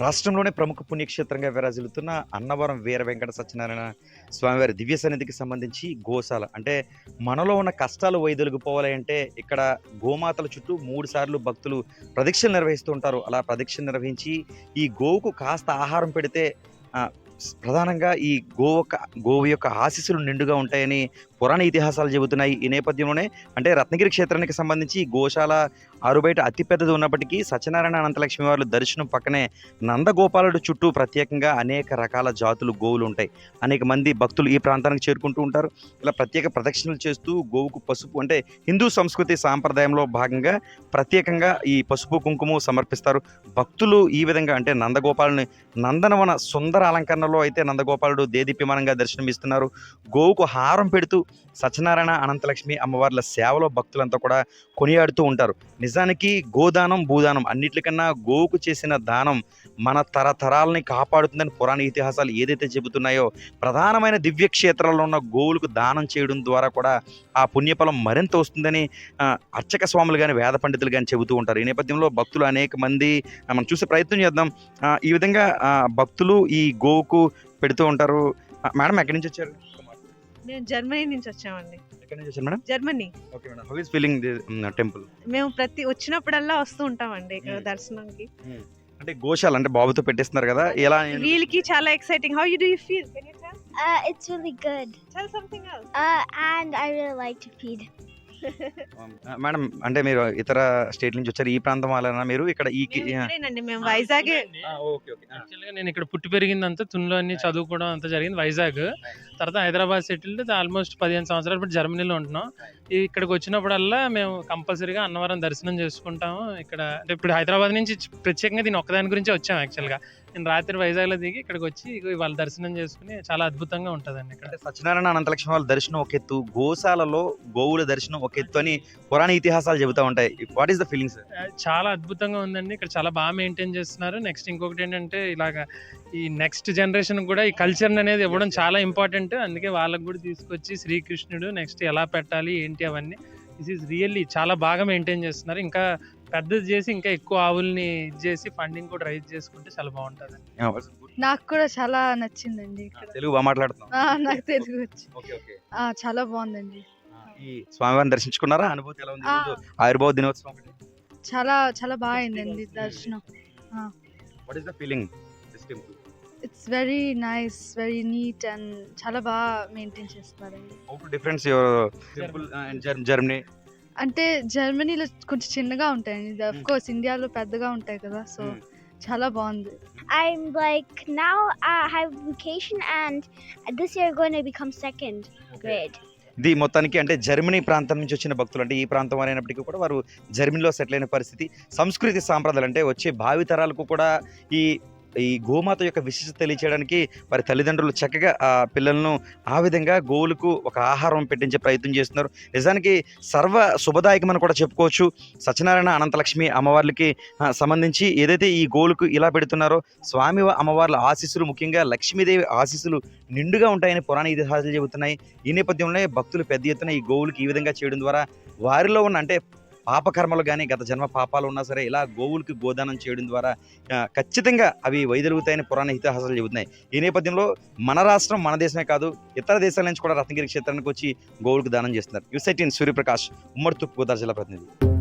రాష్ట్రంలోనే ప్రముఖ పుణ్యక్షేత్రంగా విరాజిల్లుతున్న అన్నవరం వీర వెంకట సత్యనారాయణ స్వామివారి దివ్య సన్నిధికి సంబంధించి గోశాల. అంటే మనలో ఉన్న కష్టాలు వైదొలిగిపోవాలి అంటే ఇక్కడ గోమాతల చుట్టూ మూడు సార్లు భక్తులు ప్రదక్షిణ నిర్వహిస్తూ ఉంటారు. అలా ప్రదక్షిణ నిర్వహించి ఈ గోవుకు కాస్త ఆహారం పెడితే ప్రధానంగా ఈ గోవు యొక్క గోవు యొక్క ఆశీస్సులు నిండుగా ఉంటాయని పురాణ ఇతిహాసాలు చెబుతున్నాయి. ఈ నేపథ్యంలోనే అంటే రత్నగిరి క్షేత్రానికి సంబంధించి గోశాల ఆరుబయట అతిపెద్దది ఉన్నప్పటికీ సత్యనారాయణ అనంతలక్ష్మి వారి దర్శనం పక్కనే నందగోపాలుడు చుట్టూ ప్రత్యేకంగా అనేక రకాల జాతులు గోవులు ఉంటాయి. అనేక మంది భక్తులు ఈ ప్రాంతానికి చేరుకుంటూ ఉంటారు. ఇలా ప్రత్యేక ప్రదక్షిణలు చేస్తూ గోవుకు పసుపు అంటే హిందూ సంస్కృతి సాంప్రదాయంలో భాగంగా ప్రత్యేకంగా ఈ పసుపు కుంకుమ సమర్పిస్తారు. భక్తులు ఈ విధంగా అంటే నందగోపాలని నందనవన సుందర అలంకరణలో అయితే నందగోపాలుడు దేదీప్యమానంగా దర్శనమిస్తున్నారు. గోవుకు హారం పెడుతూ సత్యనారాయణ అనంతలక్ష్మి అమ్మవార్ల సేవలో భక్తులంతా కూడా కొనియాడుతూ ఉంటారు. నిజానికి గోదానం భూదానం అన్నిటికన్నా గోవుకు చేసిన దానం మన తరతరాలని కాపాడుతుందని పురాణ ఇతిహాసాలు ఏదైతే చెబుతున్నాయో ప్రధానమైన దివ్యక్షేత్రాల్లో ఉన్న గోవులకు దానం చేయడం ద్వారా కూడా ఆ పుణ్యఫలం మరింత వస్తుందని అర్చక స్వాములు కానీ వేద పండితులు కానీ చెబుతూ ఉంటారు. ఈ నేపథ్యంలో భక్తులు అనేక మంది మనం చూసే ప్రయత్నం చేద్దాం. ఈ విధంగా భక్తులు ఈ గోవుకు పెడుతూ ఉంటారు. మేడం ఎక్కడి నుంచి వచ్చారు? మేము జర్మనీ నుంచి వచ్చామండి. ఎక్కడి నుంచి వచ్చారు madam? Germany. Okay madam. How is feeling the temple మేము ప్రతి వచ్చినప్పుడల్లా వస్తూ ఉంటామండి ఇక్కడ Hmm. దర్శనంకి. అంటే గోశాల అంటే బాబుతో పెట్టేస్తున్నారు కదా ఎలా వీళ్ళకి చాలా exciting how you do you feel can you tell it's really good. Tell something else and I really like to feed. Madam అంటే మీరు ఇతర స్టేట్ నుంచి వచ్చారు ఈ ప్రాంతం వాళ్ళనా మీరు? ఇక్కడ ఈ మేము వైజాగ్. ఆ, ఓకే ఓకే. ఆ, యాక్చువల్గా నేను ఇక్కడ పుట్టి పెరిగిందంతా తున్లో అన్ని చదువుకోవడం అంతా జరిగింది వైజాగ్. తర్వాత హైదరాబాద్ సెటిల్డ్ ఆల్మోస్ట్ పదిహేను సంవత్సరాలు ఇప్పుడు జర్మనీలో ఉంటున్నాం. ఇక్కడికి వచ్చినప్పుడల్లా మేము కంపల్సరీగా అన్నవరం దర్శనం చేసుకుంటాము. ఇక్కడ అంటే ఇప్పుడు హైదరాబాద్ నుంచి ప్రత్యేకంగా దీని ఒక్కదాని గురించి వచ్చాము యాక్చువల్గా. నేను రాత్రి వైజాగ్లో దిగి ఇక్కడికి వచ్చి ఇవాళ దర్శనం చేసుకుని చాలా అద్భుతంగా ఉంటుందండి ఇక్కడ. సత్యనారాయణ అనంతలక్ష్మి వాళ్ళ దర్శనం ఒక ఎత్తు గోశాలలో గోవుల దర్శనం ఒక ఎత్తు అని పురాణ ఇతిహాసాలు చెబుతా ఉంటాయి. What is the feeling sir చాలా అద్భుతంగా ఉందండి. ఇక్కడ చాలా బాగా మెయింటైన్ చేస్తున్నారు. నెక్స్ట్ ఇంకొకటి ఏంటంటే ఇలాగా ఈ నెక్స్ట్ జనరేషన్ కూడా ఈ కల్చర్ అనేది ఇవ్వడం చాలా ఇంపార్టెంట్ అందుకే వాళ్ళకి కూడా తీసుకొచ్చి శ్రీకృష్ణుడు నెక్స్ట్ ఎలా పెట్టాలి ఏంటి అవన్నీ. దిస్ ఈజ్ రియల్లీ చాలా బాగా మెయింటైన్ చేస్తున్నారు. ఇంకా పెద్దది చేసి ఇంకా ఎక్కువ ఆవుల్ని ఇది చేసి ఫండింగ్ కూడా రైజ్ చేసుకుంటే చాలా బాగుంటుంది. నాకు కూడా చాలా నచ్చిందండి తెలుగు బాగా మాట్లాడుతున్నాం ఆ, నాకు తెలుగు వచ్చు. Okay okay. ఆ, చాలా బాగుందండి. ఈ స్వామివారిని దర్శించుకున్నారా? అనుభూతి ఎలా ఉంది? ఆయుర్భావ దినోత్సవం చాలా చాలా బాగా అయిందండి దర్శనం. What is the feeling it's very nice very neat and చాలా బాగా మెయింటైన్ చేస్తున్నారండి. Difference your temple and Germany అంటే జర్మనీలో కొంచెం చిన్నగా ఉంటాయండి అఫ్. కోర్స్ ఇండియాలో పెద్దగా ఉంటాయి కదా సో. చాలా బాగుంది I'm like now I have vacation, and this year going to become second grade. ఇది మొత్తానికి అంటే జర్మనీ ప్రాంతం నుంచి వచ్చిన భక్తులు అంటే ఈ ప్రాంతం అయినప్పటికీ కూడా వారు జర్మనీలో సెటిల్ అయిన పరిస్థితి సంస్కృతి సాంప్రదాయాలు అంటే వచ్చే భావి తరాలకు కూడా ఈ ఈ గోమాత యొక్క విశిష్టత తెలియచేయడానికి వారి తల్లిదండ్రులు చక్కగా ఆ పిల్లలను ఆ విధంగా గోవులకు ఒక ఆహారం పెట్టించే ప్రయత్నం చేస్తున్నారు. నిజానికి సర్వ శుభదాయకమని కూడా చెప్పుకోవచ్చు. సత్యనారాయణ అనంతలక్ష్మి అమ్మవార్లకి సంబంధించి ఏదైతే ఈ గోవులకు ఇలా పెడుతున్నారో స్వామి అమ్మవార్ల ఆశీస్సులు ముఖ్యంగా లక్ష్మీదేవి ఆశీస్సులు నిండుగా ఉంటాయని పురాణ ఇతిహాసాలు చెబుతున్నాయి. ఈ నేపథ్యంలో భక్తులు పెద్ద ఎత్తున ఈ గోవులకు ఈ విధంగా చేయడం ద్వారా వారిలో ఉన్న అంటే పాపకర్మలు కానీ గత జన్మ పాపాలు ఉన్నా సరే ఇలా గోవులకి గోదానం చేయడం ద్వారా ఖచ్చితంగా అవి వైదొలుగుతాయని పురాణ ఇతిహాసాలు చెబుతున్నాయి. ఈ నేపథ్యంలో మన రాష్ట్రం మన దేశమే కాదు ఇతర దేశాల నుంచి కూడా రత్నగిరి క్షేత్రానికి వచ్చి గోవులకు దానం చేస్తున్నారు. యుసైటిన్ సూర్యప్రకాష్ ఉమ్మడి తూర్పు గోదావరి జిల్లా ప్రతినిధి.